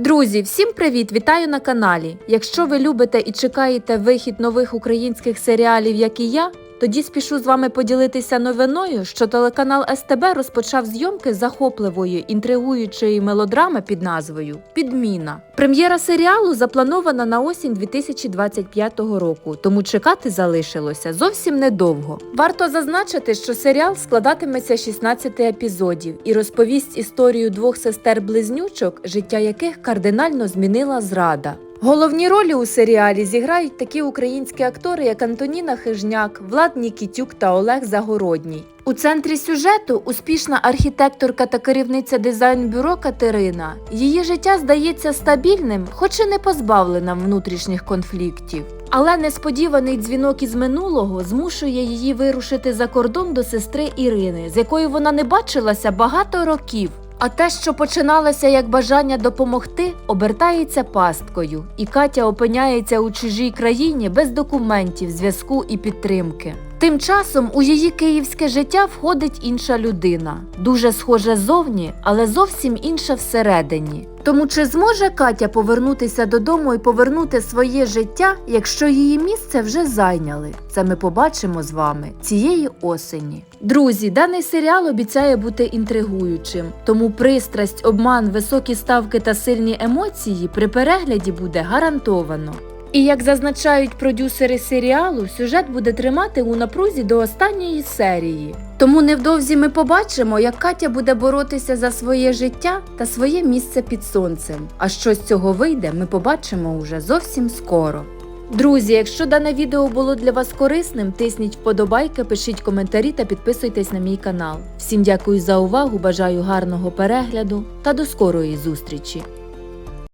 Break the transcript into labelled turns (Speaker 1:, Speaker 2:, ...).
Speaker 1: Друзі, всім привіт! Вітаю на каналі. Якщо ви любите і чекаєте вихід нових українських серіалів, як і я, тоді спішу з вами поділитися новиною, що телеканал СТБ розпочав зйомки захопливої інтригуючої мелодрами під назвою Підміна. Прем'єра серіалу запланована на осінь 2025 року, тому чекати залишилося зовсім недовго. Варто зазначити, що серіал складатиметься 16 епізодів і розповість історію двох сестер-близнючок, життя яких кардинально змінила зрада. Головні ролі у серіалі зіграють такі українські актори, як Антоніна Хижняк, Влад Нікітюк та Олег Загородній. У центрі сюжету успішна архітекторка та керівниця дизайн-бюро Катерина. Її життя здається стабільним, хоч і не позбавленим внутрішніх конфліктів. Але несподіваний дзвінок із минулого змушує її вирушити за кордон до сестри Ірини, з якою вона не бачилася багато років. А те, що починалося як бажання допомогти, обертається пасткою, і Катя опиняється у чужій країні без документів, зв'язку і підтримки. Тим часом у її київське життя входить інша людина, дуже схожа зовні, але зовсім інша всередині. Тому чи зможе Катя повернутися додому і повернути своє життя, якщо її місце вже зайняли? Це ми побачимо з вами цієї осені. Друзі, даний серіал обіцяє бути інтригуючим, тому пристрасть, обман, високі ставки та сильні емоції при перегляді буде гарантовано. І як зазначають продюсери серіалу, сюжет буде тримати у напрузі до останньої серії. Тому невдовзі ми побачимо, як Катя буде боротися за своє життя та своє місце під сонцем. А що з цього вийде, ми побачимо уже зовсім скоро. Друзі, якщо дане відео було для вас корисним, тисніть вподобайки, пишіть коментарі та підписуйтесь на мій канал. Всім дякую за увагу, бажаю гарного перегляду та до скорої зустрічі!